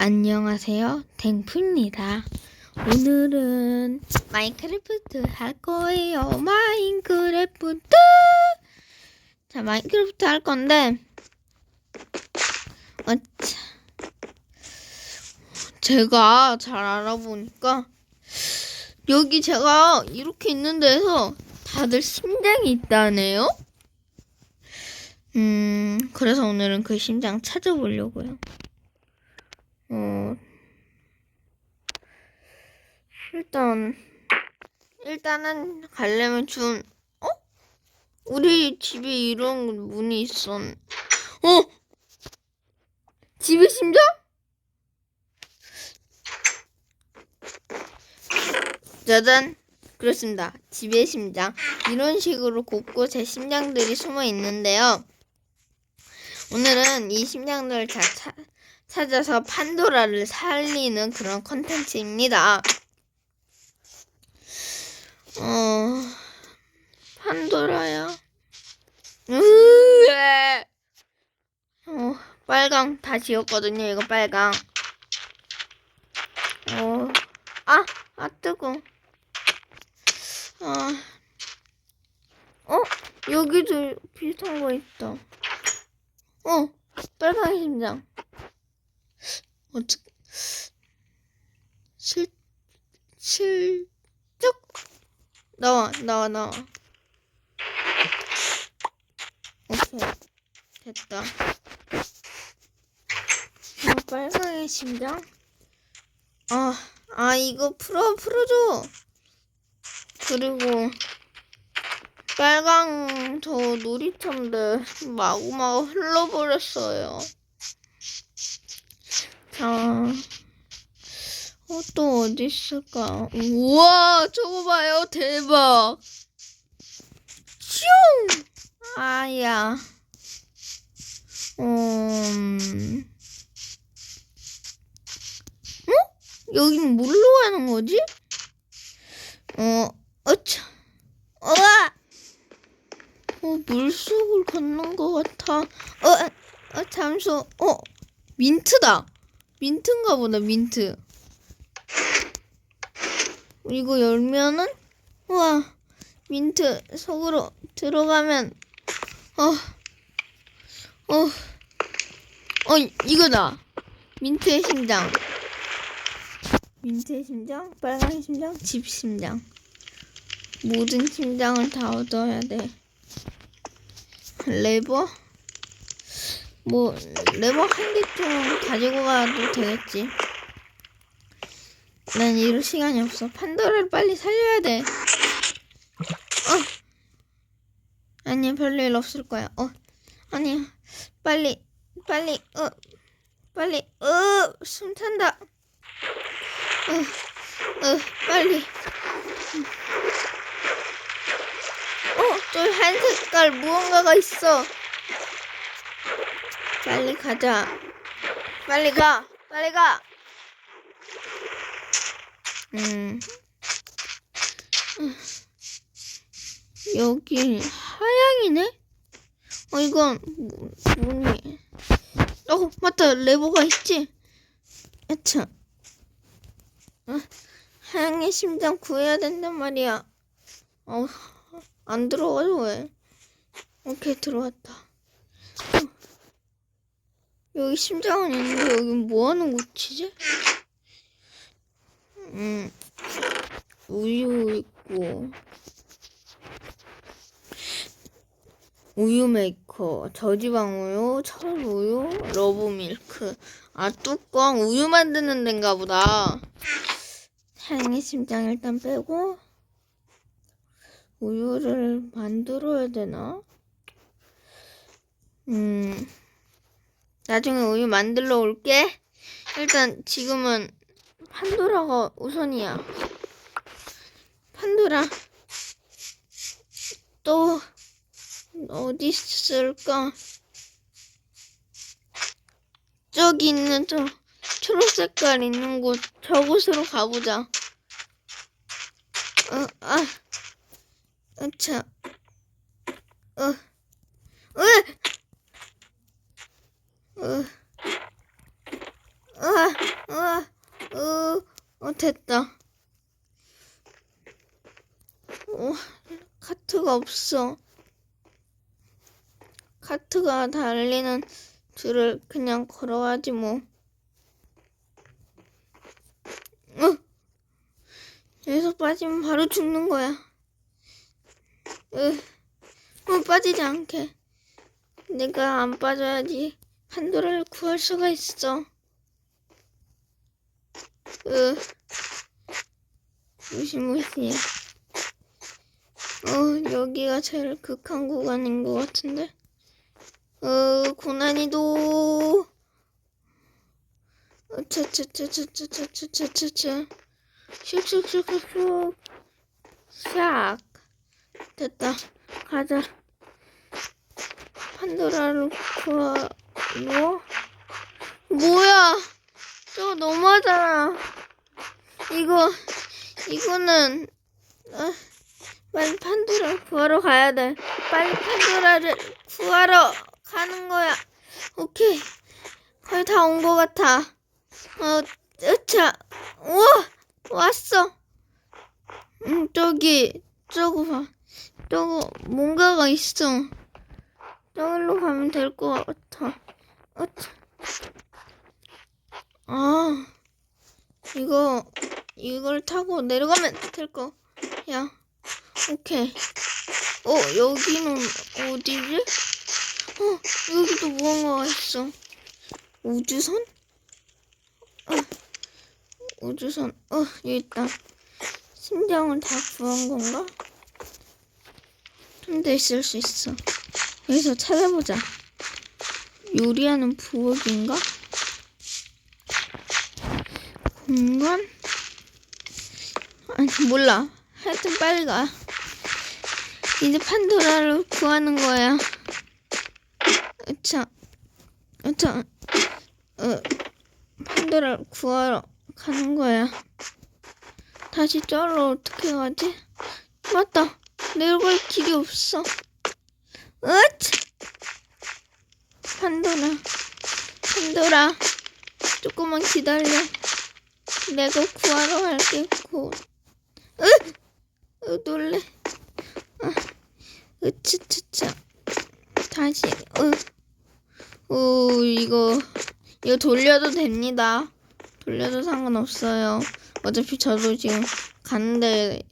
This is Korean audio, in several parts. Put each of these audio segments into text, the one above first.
안녕하세요. 댕프입니다. 오늘은 마인크래프트 할 거예요. 마인크래프트! 자, 마인크래프트 할 건데, 어, 차. 제가 잘 알아보니까, 여기 제가 이렇게 있는 데서 다들 심장이 있다네요? 음, 그래서 오늘은 그 심장 찾아보려고요. 어, 일단, 일단은 가려면 준, 어? 우리 집에 이런 문이 있었, 어? 집에 심장? 짜잔. 그렇습니다. 집에 심장. 이런 식으로 곳곳에 심장들이 숨어 있는데요. 오늘은 이 심장들을 잘 차, 찾아서 판도라를 살리는 그런 컨텐츠입니다. 어, 판도라야. 으에. 어, 빨강 다 지웠거든요. 이거 빨강. 어, 아, 아 뜨거. 아, 어, 여기도 비슷한 거 있다. 어, 빨강 심장. 어떻게 실 실적? 나와 나와 나와. 오케이. 됐다. 아, 빨강의 심장? 아, 아 이거 풀어 풀어줘. 그리고 빨강 저 놀이터인데 마구마구 흘러버렸어요 자, 어, 또 어디 있을까? 우와, 저거 봐요. 대박. 슝! 아야. 음. 어? 여긴 뭘로 가는 거지? 어, 어차. 어아! 어, 물속을 걷는 것 같아. 어, 어, 잠수. 어, 민트다. 민트인가 보다 민트 이거 열면은 우와 민트 속으로 들어가면 어어어 어, 이거다 민트의 심장 민트의 심장 빨간의 심장 집 심장 모든 심장을 다 얻어야 돼 레버 뭐 레버 한 개쯤 가지고 가도 되겠지. 난 이럴 시간이 없어. 판도라를 빨리 살려야 돼. 어. 아니야 별일 없을 거야. 어. 아니야. 빨리 빨리 어 빨리 어숨 찬다. 어 어 빨리. 어 저한 색깔 무언가가 있어. 빨리 가자. 빨리 가. 빨리 가. 음. 여기 하양이네? 어, 이건 뭐, 뭐니? 어, 맞다. 레버가 있지? 야차. 어, 하양의 심장 구해야 된단 말이야. 어, 안 들어가죠, 왜? 오케이, 들어왔다. 어. 여기 심장은 있는데 여기 뭐 하는 곳이지? 음 우유 있고 우유 메이커 저지방 우유 철 우유 러브 밀크 아 뚜껑 우유 만드는 데인가 보다 사양의 심장 일단 빼고 우유를 만들어야 되나? 음 나중에 우유 만들러 올게. 일단 지금은 판도라가 우선이야. 판도라. 또 어디 있을까? 저기 있는 저 초록 색깔 있는 곳 저곳으로 가보자. 어, 아, 아차, 어, 으. 어. 아, 으아, 으, 어, 됐다. 어, 카트가 없어. 카트가 달리는 줄을 그냥 걸어가지 뭐. 어, 여기서 빠지면 바로 죽는 거야. 으, 어, 빠지지 않게. 내가 안 빠져야지 판도라를 구할 수가 있어. 으, 무시무시해. 어, 여기가 제일 극한 구간인 것 같은데. 어, 고난이도. 어, 차차차차차차차차차. 슉슉슉슉슉. 샥. 됐다. 가자. 판도라를 구하러. 뭐야? 저거 너무하잖아. 이거, 이거는, 아, 빨리 판도라 구하러 가야 돼. 빨리 판도라를 구하러 가는 거야. 오케이. 거의 다 온 것 같아. 어, 으차. 우와! 왔어. 음, 저기, 저거 봐. 저거, 뭔가가 있어. 저기로 가면 될 것 같아. 아, 이거, 이걸 타고 내려가면 될 거. 야, 오케이. 어, 여기는 어디지? 어, 여기도 무언가가 있어. 우주선? 어, 우주선. 어, 여기 있다. 심장을 다 구한 건가? 좀더 있을 수 있어. 여기서 찾아보자. 요리하는 부엌인가? 공간? 아니, 몰라. 하여튼 빨리 가. 이제 판도라를 구하는 거야. 으차, 으차, 어, 판도라를 구하러 가는 거야. 다시 저로 어떻게 가지? 맞다. 내려갈 길이 없어. 으차! 판도라, 판도라, 조금만 기다려. 내가 구하러 갈게, 곧. 으! 으, 놀래. 아, 으츠츠차. 다시, 으. 오, 이거, 이거 돌려도 됩니다. 돌려도 상관없어요. 어차피 저도 지금 갔는데,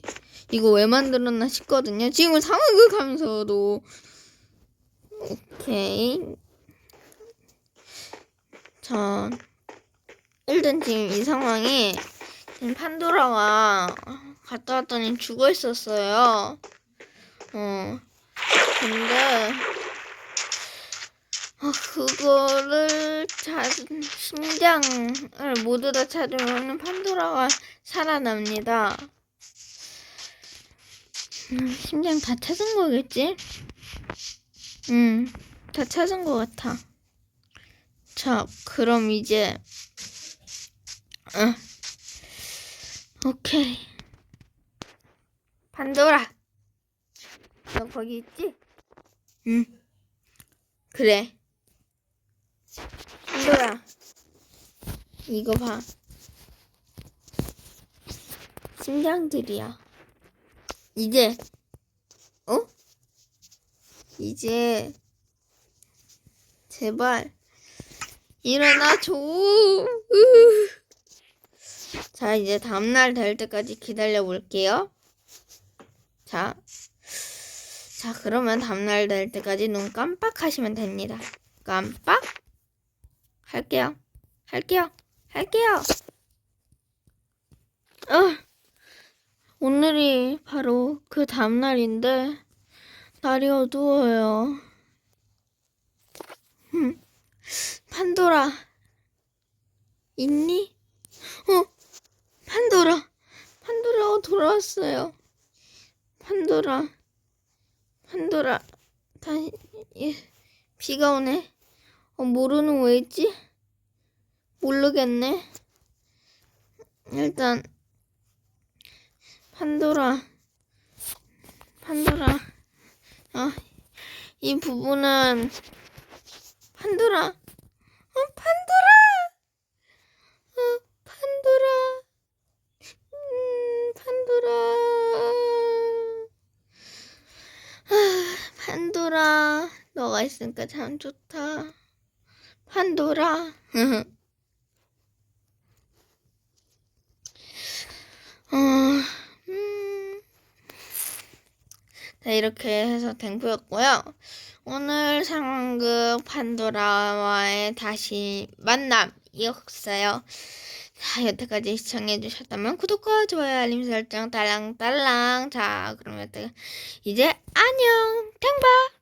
이거 왜 만들었나 싶거든요. 지금 상황을 가면서도. 오케이. 자, 일단 지금 이 상황이 지금 판도라가 갔다 왔더니 죽어 있었어요. 어. 근데 아, 그거를 찾 심장을 모두 다 찾으면 판도라가 살아납니다. 음, 심장 다 찾은 거겠지? 음, 다 찾은 것 같아. 자, 그럼 이제 어. 오케이. 판도라. 너 거기 있지? 응. 그래. 판도라. 이거 봐. 심장들이야. 이제, 어? 이제, 제발, 일어나줘. 으. 자, 이제 다음날 될 때까지 기다려 볼게요. 자. 자, 그러면 다음날 될 때까지 눈 깜빡하시면 됩니다. 깜빡. 할게요. 할게요. 할게요. 어. 오늘이 바로 그 다음날인데, 날이 어두워요. 흠. 판도라. 있니? 어, 판도라. 판도라가 돌아왔어요. 판도라. 판도라. 다시, 예, 비가 오네. 어, 모르는 왜 있지? 모르겠네. 일단, 판도라. 판도라. 어, 이 부분은 판도라. 어, 판도라! 어, 판도라. 음, 판도라. 아, 판도라. 너가 있으니까 참 좋다. 판도라. 네, 이렇게 해서 댕구였고요. 오늘 상황극 판도라와의 다시 만남이었어요. 자, 여태까지 시청해주셨다면 구독과 좋아요, 알림 설정 딸랑딸랑. 자, 그럼 여태 이제 안녕, 탱바!